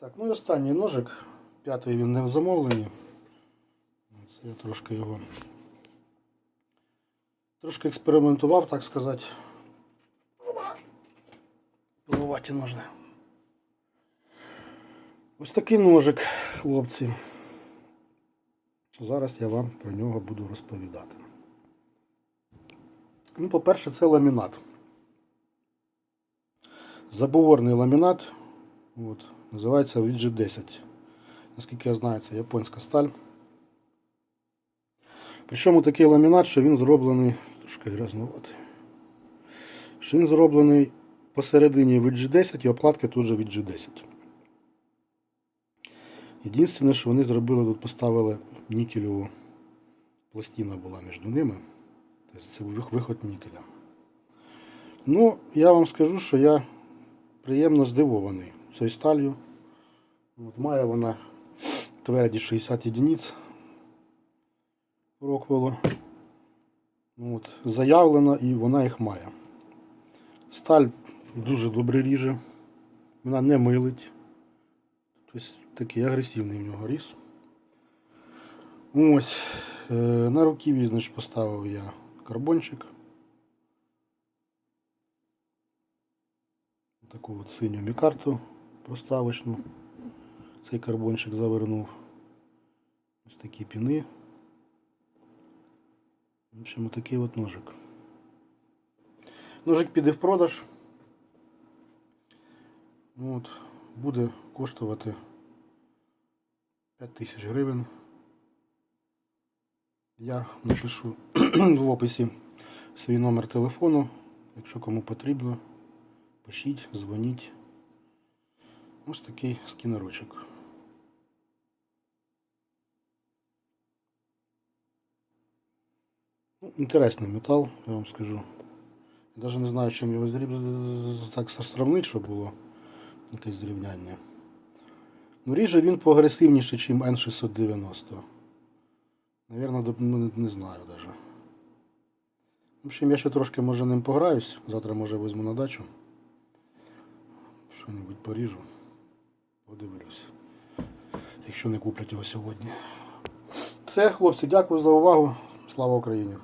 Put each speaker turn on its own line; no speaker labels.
Так, ну і останній ножик. П'ятий він не в замовленні. Це я трошки його трошки експериментував, так сказати. Пилуваті ножни. Ось такий ножик, хлопці. Зараз я вам про нього буду розповідати. Ну, по-перше, це ламінат. Забоворний ламінат. От, називається VG10. Наскільки я знаю, це японська сталь. Причому такий ламінат, що він зроблений. Трошки грязнуватий. Що він зроблений посередині VG10 і обкладки тут же VG10. Єдине, що вони зробили, тут поставили нікелеву пластина була між ними. Тобто це вих- виход нікеля. Ну, я вам скажу, що я приємно здивований цією сталью. От, має вона тверді 60 єдиниць Роквелу. От, заявлена і вона їх має. Сталь дуже добре ріже, вона не милить. Тобто такий агресивний в нього різ. Ось. е, На значить, поставив я карбончик. Таку от синю мікарту проставочну. Цей карбончик завернув. Ось такі піни. В общем, такий от ножик. Ножик піде в продаж. Ну, От, буде коштувати 5 тисяч гривень. Я напишу в описі свій номер телефону. Якщо кому потрібно, пишіть, дзвоніть. Ось такий скінерочок. Ну, інтересний метал, я вам скажу. Я навіть не знаю, чим його зріб... так сравнити, щоб було якесь зрівняння. Ну, ріже він поагресивніший, ніж N690. Наверно, доп- ну, не знаю даже. В общем, я ще трошки може ним пограюсь. Завтра може візьму на дачу. Що-небудь поріжу. Подивлюсь. Якщо не куплять його сьогодні. Все, хлопці, дякую за увагу. Слава Україні!